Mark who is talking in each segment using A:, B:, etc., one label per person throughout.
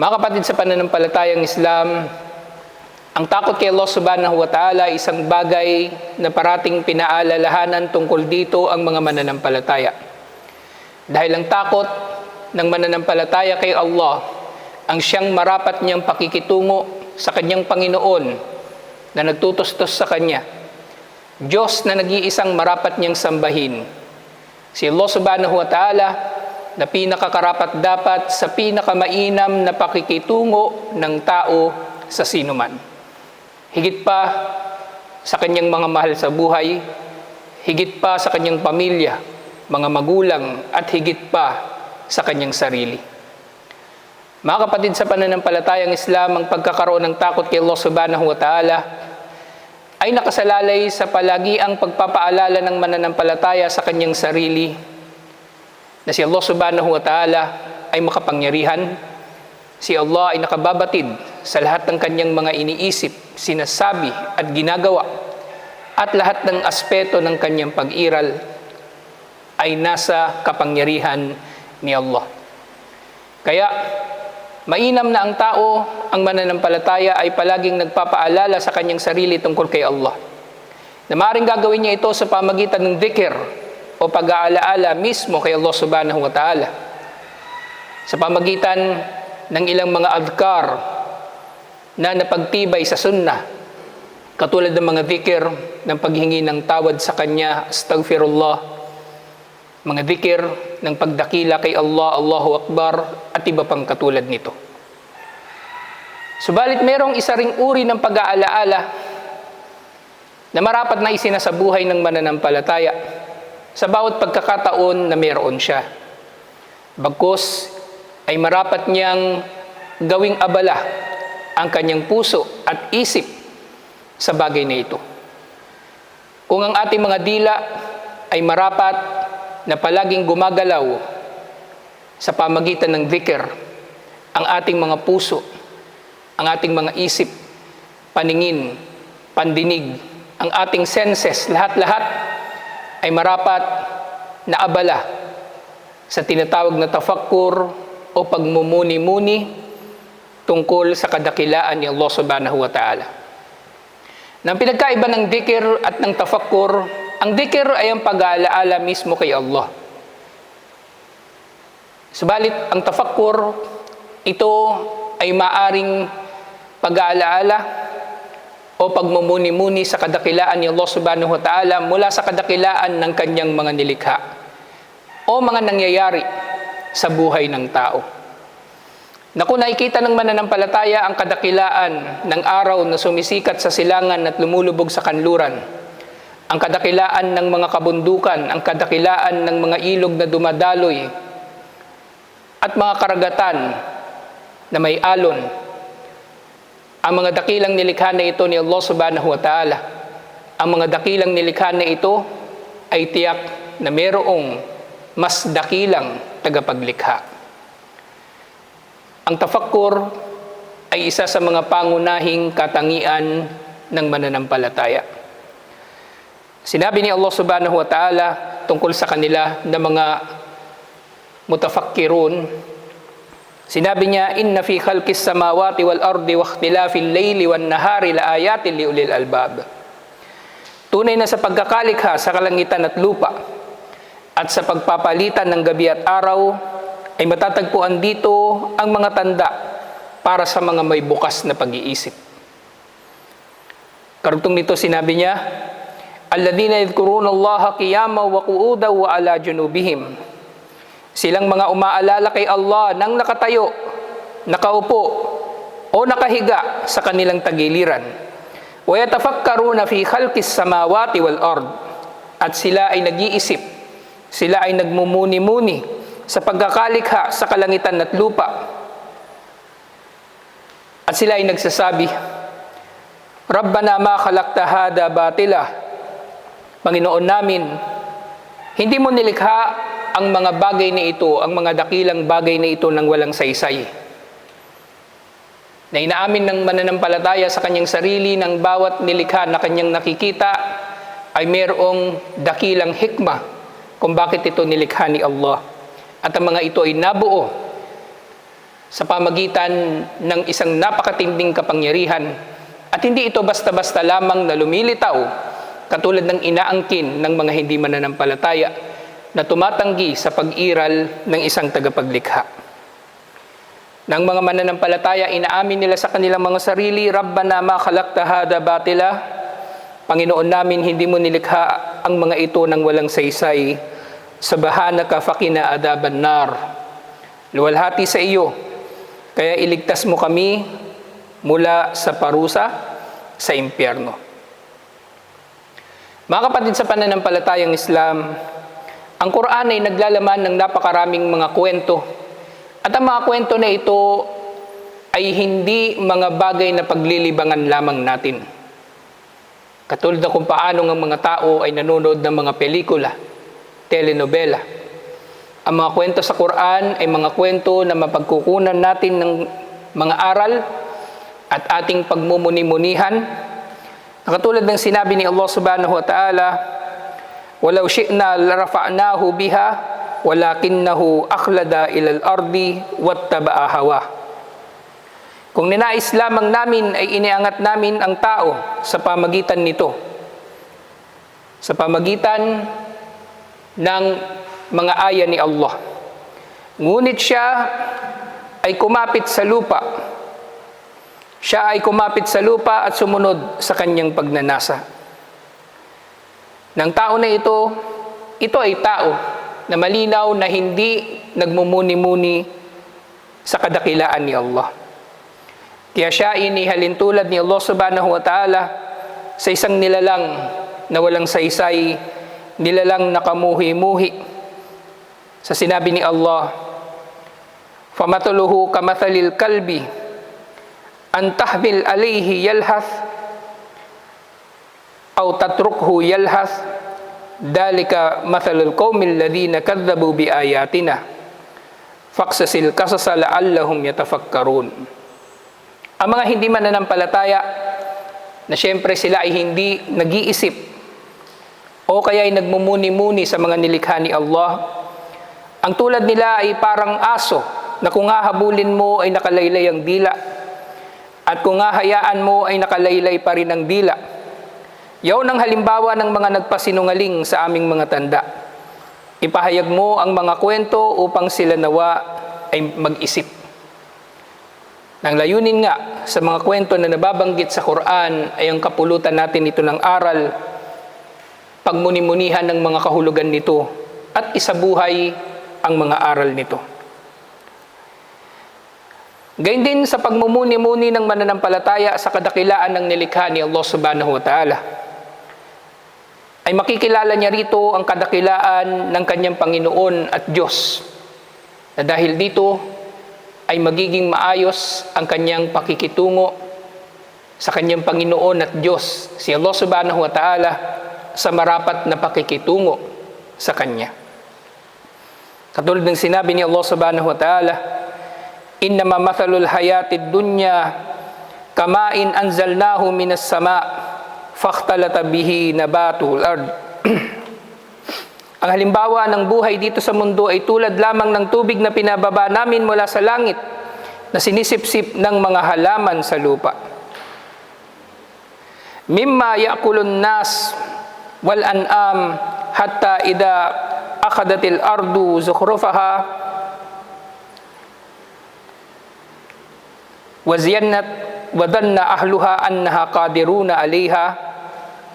A: Mga kapatid sa pananampalatayang Islam, ang takot kay Allah subhanahu wa ta'ala isang bagay na parating pinaalalahanan tungkol dito ang mga mananampalataya. Dahil ang takot ng mananampalataya kay Allah ang siyang marapat niyang pakikitungo sa kanyang Panginoon na nagtutustos sa kanya. Diyos na nag-iisang marapat niyang sambahin. Si Allah subhanahu wa ta'ala na pinakakarapat dapat sa pinakamainam na pakikitungo ng tao sa sinuman. Higit pa sa kanyang mga mahal sa buhay, higit pa sa kanyang pamilya, mga magulang, at higit pa sa kanyang sarili. Mga kapatid sa pananampalatayang Islam, ang pagkakaroon ng takot kay Allah subhanahu wa ta'ala ay nakasalalay sa palagi ang pagpapaalala ng mananampalataya sa kanyang sarili na si Allah subhanahu wa ta'ala ay makapangyarihan, si Allah ay nakababatid sa lahat ng kanyang mga iniisip, sinasabi at ginagawa at lahat ng aspeto ng kanyang pag-iral ay nasa kapangyarihan ni Allah. Kaya, mainam na ang tao, ang mananampalataya ay palaging nagpapaalala sa kanyang sarili tungkol kay Allah. Na maaaring gagawin niya ito sa pamagitan ng dhikr o pag-aalaala mismo kay Allah subhanahu wa ta'ala. Sa pamagitan ng ilang mga adhkar na napagtibay sa sunnah, katulad ng mga dhikr ng paghingi ng tawad sa Kanya, astaghfirullah, mga dhikr ng pagdakila kay Allah, Allahu Akbar, at iba pang katulad nito. Subalit merong isa ring uri ng pag-aalaala na marapat na isinasabuhay ng mananampalataya sa bawat pagkakataon na meron siya. Bagkus ay marapat niyang gawing abala ang kanyang puso at isip sa bagay na ito. Kung ang ating mga dila ay marapat na palaging gumagalaw sa pamagitan ng dhikr, ang ating mga puso, ang ating mga isip, paningin, pandinig, ang ating senses, lahat-lahat ay marapat na abala sa tinatawag na tafakkur o pagmumuni-muni tungkol sa kadakilaan ni Allah subhanahu wa ta'ala. Nang pinagkaiba ng dikir at ng tafakkur, ang dikir ay ang pag-aalaala mismo kay Allah. Subalit, ang tafakkur, ito ay maaring pag-aalaala o pagmumuni-muni sa kadakilaan ni Allah subhanahu wa ta'ala mula sa kadakilaan ng kanyang mga nilikha o mga nangyayari sa buhay ng tao. Na kung nakikita ng mananampalataya ang kadakilaan ng araw na sumisikat sa silangan at lumulubog sa kanluran, ang kadakilaan ng mga kabundukan, ang kadakilaan ng mga ilog na dumadaloy, at mga karagatan na may alon, ang mga dakilang nilikha na ito ni Allah subhanahu wa ta'ala, ang mga dakilang nilikha na ito ay tiyak na mayroong mas dakilang tagapaglikha. Ang tafakkur ay isa sa mga pangunahing katangian ng mananampalataya. Sinabi ni Allah subhanahu wa ta'ala tungkol sa kanila na mga mutafakkirun, sinabi niya, Inna fi khalqis samawati wal ardi wa ikhtilafil layli wan nahari la ayatin li ulil albab. Tunay na sa pagkakalikha sa kalangitan at lupa at sa pagpapalitan ng gabi at araw ay matatagpuan dito ang mga tanda para sa mga may bukas na pag-iisip. Karugtong nito sinabi niya, Alladina yadhkuruna Allah qiyama wa qu'uda wa ala junubihim. Silang mga umaalala kay Allah nang nakatayo, nakaupo, o nakahiga sa kanilang tagiliran. Fi khalqis samawati wal ard. At sila ay nag-iisip, sila ay nagmumuni-muni sa pagkakalikha sa kalangitan at lupa. At sila ay nagsasabi, Rabbana ma khalaqta hada batila. Panginoon namin, hindi mo nilikha ang mga bagay na ito, ang mga dakilang bagay na ito ng walang saysay. Na inaamin ng mananampalataya sa kanyang sarili ng bawat nilikha na kanyang nakikita ay mayroong dakilang hikma kung bakit ito nilikha ni Allah. At ang mga ito ay nabuo sa pamagitan ng isang napakatinding kapangyarihan at hindi ito basta-basta lamang na lumilitaw katulad ng inaangkin ng mga hindi mananampalataya na tumatanggi sa pag-iral ng isang tagapaglikha. Ng mga mananampalataya, inaamin nila sa kanilang mga sarili, Rabbana ma khalaqta hada batila, Panginoon namin, hindi mo nilikha ang mga ito ng walang saysay, Sabahanaka fakina adaban nar. Luwalhati sa iyo, kaya iligtas mo kami mula sa parusa sa impyerno. Mga kapatid sa pananampalatayang Islam, ang Quran ay naglalaman ng napakaraming mga kwento. At ang mga kwento na ito ay hindi mga bagay na paglilibangan lamang natin. Katulad na kung paano ng mga tao ay nanonood ng mga pelikula, telenovela. Ang mga kwento sa Quran ay mga kwento na mapagkukunan natin ng mga aral at ating pagmumuni-munihan. Nakatulad ng sinabi ni Allah subhanahu wa ta'ala, Walau syi'na larafa'nahu biha, walakinnahu akhlada ilal ardi wattaba'a hawa. Kung ninais lamang namin ay iniangat namin ang tao sa pamagitan nito. Sa pamagitan ng mga aya ni Allah. Ngunit siya ay kumapit sa lupa. Siya ay kumapit sa lupa at sumunod sa kanyang pagnanasa Ng tao na ito, ito ay tao na malinaw na hindi nagmumuni-muni sa kadakilaan ni Allah. Kaya siya inihalin tulad ni Allah subhanahu wa ta'ala sa isang nilalang na walang saysay, nilalang nakamuhi-muhi. Sa sinabi ni Allah, فَمَثَلُهُ كَمَثَلِ الْكَلْبِ أَنْ تَحْمِلْ عَلَيْهِ يَلْهَثْ أو تتركه يلهث ذلك مثل القوم الذين كذبوا بآياتنا فاقصص القصص لعلهم يتفكرون Ang mga hindi mananampalataya na siyempre sila ay hindi nag-iisip o kaya ay nagmumuni-muni sa mga nilikha ni Allah, ang tulad nila ay parang aso na kung hahabulin mo ay nakalaylay ang dila at kung hahayaan mo ay nakalaylay pa rin ang dila. Yaw ng halimbawa ng mga nagpasinungaling sa aming mga tanda. Ipahayag mo ang mga kwento upang sila nawa ay mag-isip. Nang layunin nga sa mga kwento na nababanggit sa Quran ay ang kapulutan natin ito ng aral, pagmunimunihan ng mga kahulugan nito at isabuhay ang mga aral nito. Gayun din sa pagmumuni-muni ng mananampalataya sa kadakilaan ng nilikha ni Allah subhanahu wa ta'ala ay makikilala niya rito ang kadakilaan ng kanyang Panginoon at Diyos. Na dahil dito ay magiging maayos ang kanyang pakikitungo sa kanyang Panginoon at Diyos, si Allah subhanahu wa ta'ala, sa marapat na pakikitungo sa Kanya. Katulad ng sinabi ni Allah subhanahu wa ta'ala, Innama mathalul hayatid dunya kamain anzalnahu minas sama' fakhtalata bihi nabatul ard. Ang halimbawa ng buhay dito sa mundo ay tulad lamang ng tubig na pinababa namin mula sa langit na sinisipsip ng mga halaman sa lupa. Mimma yakulun nas wal an'am hatta ida akhadatil ardu zukhrufaha wa ziyannat wa dhanna ahluha annaha qadiruna 'alayha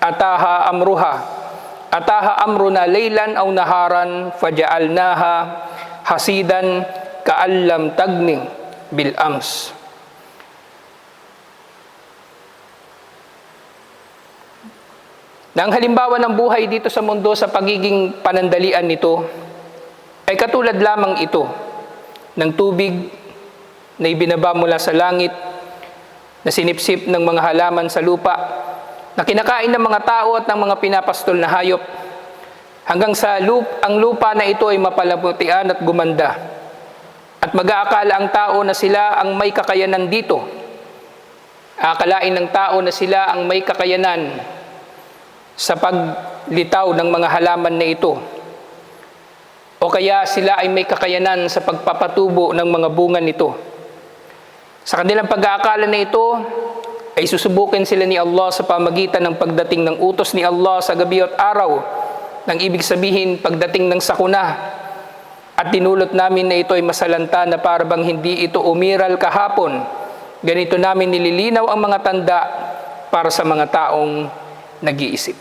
A: ataha amruha. Ataha amruna laylan aw naharan faja'alnaha hasidan ka'allam tagni bil ams. Nang halimbawa ng buhay dito sa mundo sa pagiging panandalian nito ay katulad lamang ito ng tubig na ibinaba mula sa langit na sinipsip ng mga halaman sa lupa na kinakain ng mga tao at ng mga pinapastol na hayop hanggang sa lup, ang lupa na ito ay mapalabutian at gumanda. At mag-aakala ang tao na sila ang may kakayanan dito. Akalain ng tao na sila ang may kakayanan sa paglitaw ng mga halaman na ito. O kaya sila ay may kakayanan sa pagpapatubo ng mga bunga nito. Sa kanilang pag-aakala na ito, ay susubukin sila ni Allah sa pamagitan ng pagdating ng utos ni Allah sa gabi at araw, nang ibig sabihin pagdating ng sakuna. At dinulot namin na ito ay masalanta na para bang hindi ito umiral kahapon. Ganito namin nililinaw ang mga tanda para sa mga taong nag-iisip.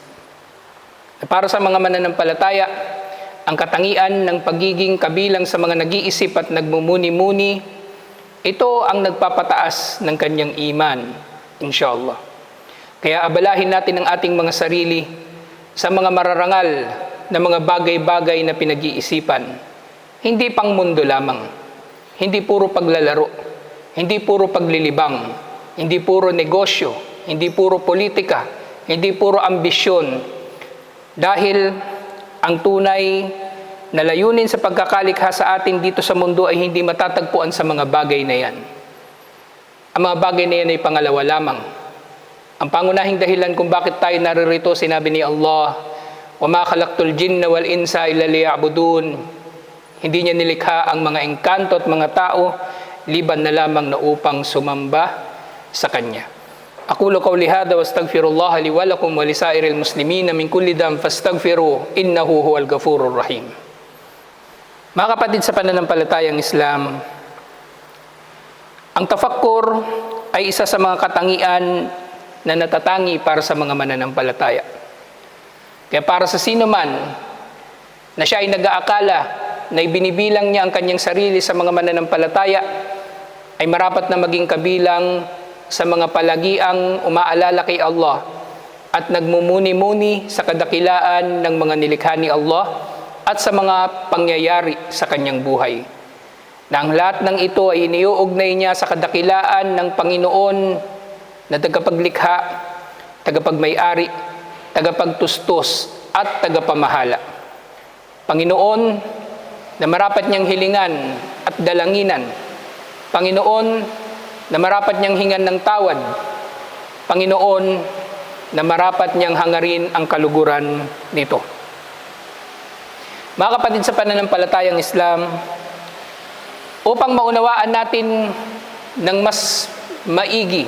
A: Para sa mga mananampalataya, ang katangian ng pagiging kabilang sa mga nag-iisip at nagmumuni-muni, ito ang nagpapataas ng kanyang iman, inshallah. Kaya abalahin natin ang ating mga sarili sa mga mararangal na mga bagay-bagay na pinag-iisipan. Hindi pang mundo lamang. Hindi puro paglalaro. Hindi puro paglilibang. Hindi puro negosyo. Hindi puro politika. Hindi puro ambisyon. Dahil ang tunay na layunin sa pagkakalikha sa atin dito sa mundo ay hindi matatagpuan sa mga bagay na yan. Ang mga bagay na yan ay pangalawa lamang. Ang pangunahing dahilan kung bakit tayo naririto, sinabi ni Allah, وَمَا خَلَقْتُ الْجِنَّ وَالْإِنسَ إِلَّا لِيَعْبُدُونَ hindi niya nilikha ang mga engkanto at mga tao liban na lamang na upang sumamba sa Kanya. Aqulu qawli hadha wa astaghfirullah li wa lakum wa lisairil muslimin min kulli dam fastaghfiru innahu huwal ghafurur rahim. Mga kapatid sa pananampalatayang Islam, ang tafakkur ay isa sa mga katangian na natatangi para sa mga mananampalataya. Kaya para sa sino man na siya ay nag-aakala na ibinibilang niya ang kanyang sarili sa mga mananampalataya ay marapat na maging kabilang sa mga palagiang umaalala kay Allah at nagmumuni-muni sa kadakilaan ng mga nilikha ni Allah at sa mga pangyayari sa kanyang buhay. Na ang lahat ng ito ay iniuugnay niya sa kadakilaan ng Panginoon na tagapaglikha, tagapagmay-ari, tagapagtustos at tagapamahala. Panginoon, na marapat niyang hilingan at dalanginan. Panginoon, na marapat niyang hingan ng tawad. Panginoon, na marapat niyang hangarin ang kaluguran nito. Mga kapatid sa pananampalatayang Islam, upang maunawaan natin ng mas maigi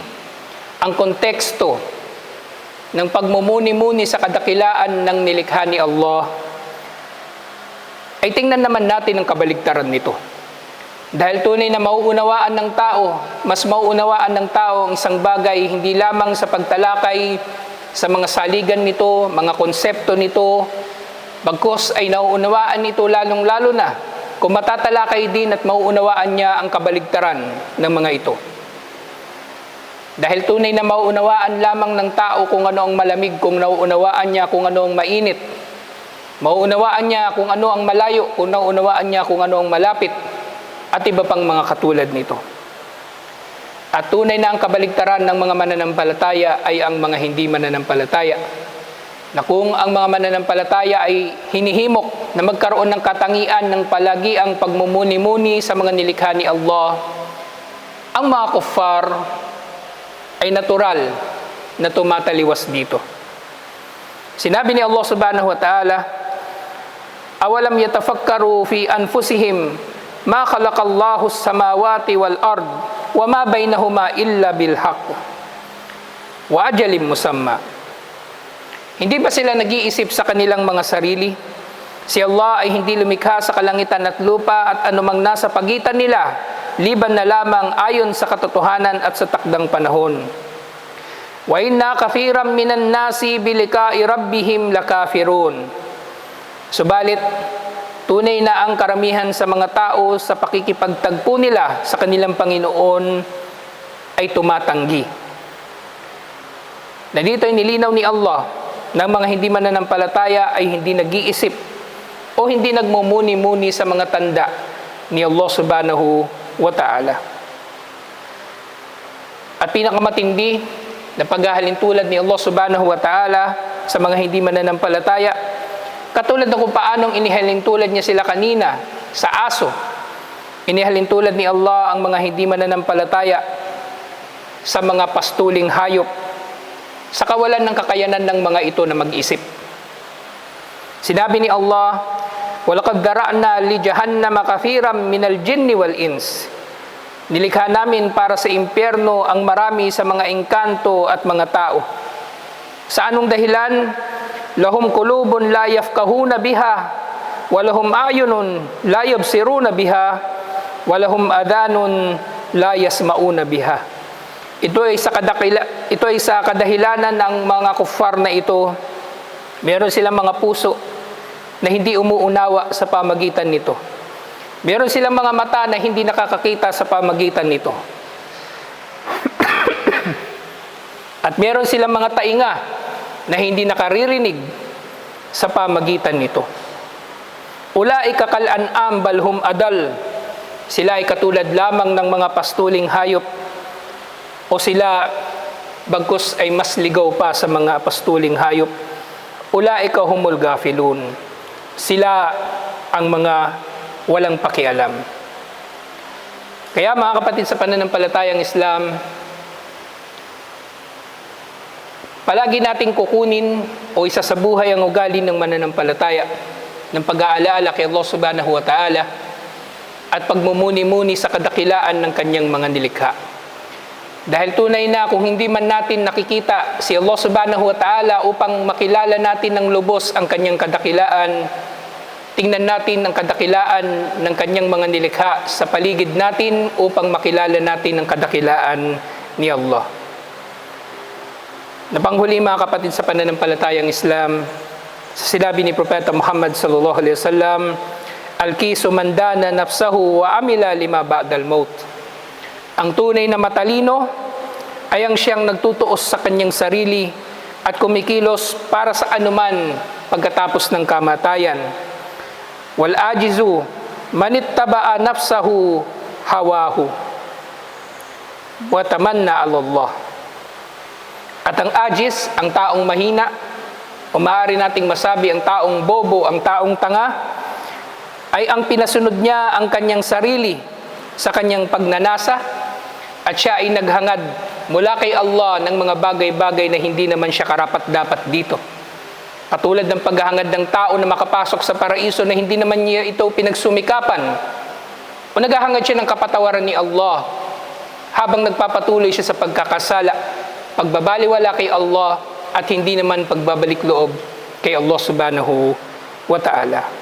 A: ang konteksto ng pagmumuni-muni sa kadakilaan ng nilikha ni Allah ay tingnan naman natin ang kabaligtaran nito. Dahil tunay na mauunawaan ng tao, mas mauunawaan ng tao ang isang bagay hindi lamang sa pagtalakay sa mga saligan nito, mga konsepto nito, bagkos ay nauunawaan nito lalong-lalo na kung matatalakay din at mauunawaan niya ang kabaligtaran ng mga ito. Dahil tunay na mauunawaan lamang ng tao kung ano ang malamig, kung nauunawaan niya kung ano ang mainit, Mauunawaan niya kung ano ang malayo, kung nauunawaan niya kung ano ang malapit, at iba pang mga katulad nito. At tunay na ang kabaligtaran ng mga mananampalataya ay ang mga hindi mananampalataya. Na kung ang mga mananampalataya ay hinihimok na magkaroon ng katangian ng palagi ang pagmumuni-muni sa mga nilikha ni Allah, ang mga kuffar ay natural na tumataliwas dito. Sinabi ni Allah subhanahu wa ta'ala, awalam yatafakkaru fi anfusihim ma khalaqallahu as-samawati wal ard wa ma bainahuma illa bil haqq wa ajalin musamma hindi ba sila nag-iisip sa kanilang mga sarili? Si Allah ay hindi lumikha sa kalangitan at lupa at anumang nasa pagitan nila liban na lamang ayon sa katotohanan at sa takdang panahon. Wa inna kafiran minan nasi bilika'i rabbihim lakafirun. Subalit, tunay na ang karamihan sa mga tao sa pakikipagtagpo nila sa kanilang Panginoon ay tumatanggi. Na dito ay nilinaw ni Allah ng mga hindi mananampalataya ay hindi nag-iisip o hindi nagmumuni-muni sa mga tanda ni Allah subhanahu wa ta'ala. At pinakamatindi na paghahalin tulad ni Allah subhanahu wa ta'ala sa mga hindi mananampalataya Katulad ng kung paanong inihalin tulad niya sila kanina sa aso. Inihalin tulad ni Allah ang mga hindi mananampalataya sa mga pastuling hayop sa kawalan ng kakayanan ng mga ito na mag-isip. Sinabi ni Allah, وَلَقَدْ دَرَعْنَا لِجَهَنَّمَ كَثِيرًا مِنَ الْجِنِّ وَالْإِنسِ Nilikha namin para sa impyerno ang marami sa mga engkanto at mga tao. Sa anong dahilan? Lahum kulubun la yafkahuna biha, walahum ayunun la yabsiruna biha, walahum adanun la yasmauna biha. ito ay sa kadakila, ito ay sa kadahilanan ng mga kuffar na ito. Meron silang mga puso na hindi umuunawa sa pamagitan nito. Meron silang mga mata na hindi nakakakita sa pamagitan nito. At meron silang mga tainga na hindi nakaririnig sa pamagitan nito. Ulaika kal an'am balhum adal. Sila ay katulad lamang ng mga pastuling hayop o sila bagkus ay mas ligaw pa sa mga pastuling hayop. Ulaika humul gafilun. Sila ang mga walang pakialam. Kaya mga kapatid sa pananampalatayang Islam, palagi nating kukunin o isa sa buhay ang ugali ng mananampalataya ng pag-aalaala kay Allah subhanahu wa ta'ala at pagmumuni-muni sa kadakilaan ng kanyang mga nilikha. Dahil tunay na kung hindi man natin nakikita si Allah subhanahu wa ta'ala upang makilala natin ng lubos ang kanyang kadakilaan, tingnan natin ang kadakilaan ng kanyang mga nilikha sa paligid natin upang makilala natin ang kadakilaan ni Allah. Napanghuli mga kapatid sa pananampalatayang Islam, sa sinabi ni Propeta Muhammad sallallahu alaihi wasallam, Al-kisu mandana nafsahu wa amila lima ba'dal maut. Ang tunay na matalino ay ang siyang nagtutuos sa kanyang sarili at kumikilos para sa anuman pagkatapos ng kamatayan. Wal ajizu manittaba'a nafsahu hawahu wa tamanna Allah. At ang ajis, ang taong mahina, o maaari nating masabi ang taong bobo, ang taong tanga, ay ang pinasunod niya ang kanyang sarili sa kanyang pagnanasa at siya ay naghangad mula kay Allah ng mga bagay-bagay na hindi naman siya karapat dapat dito. Katulad ng paghahangad ng tao na makapasok sa paraiso na hindi naman niya ito pinagsumikapan. O naghahangad siya ng kapatawaran ni Allah habang nagpapatuloy siya sa pagkakasala, pagbabaliwala kay Allah at hindi naman pagbabalik loob kay Allah subhanahu wa ta'ala.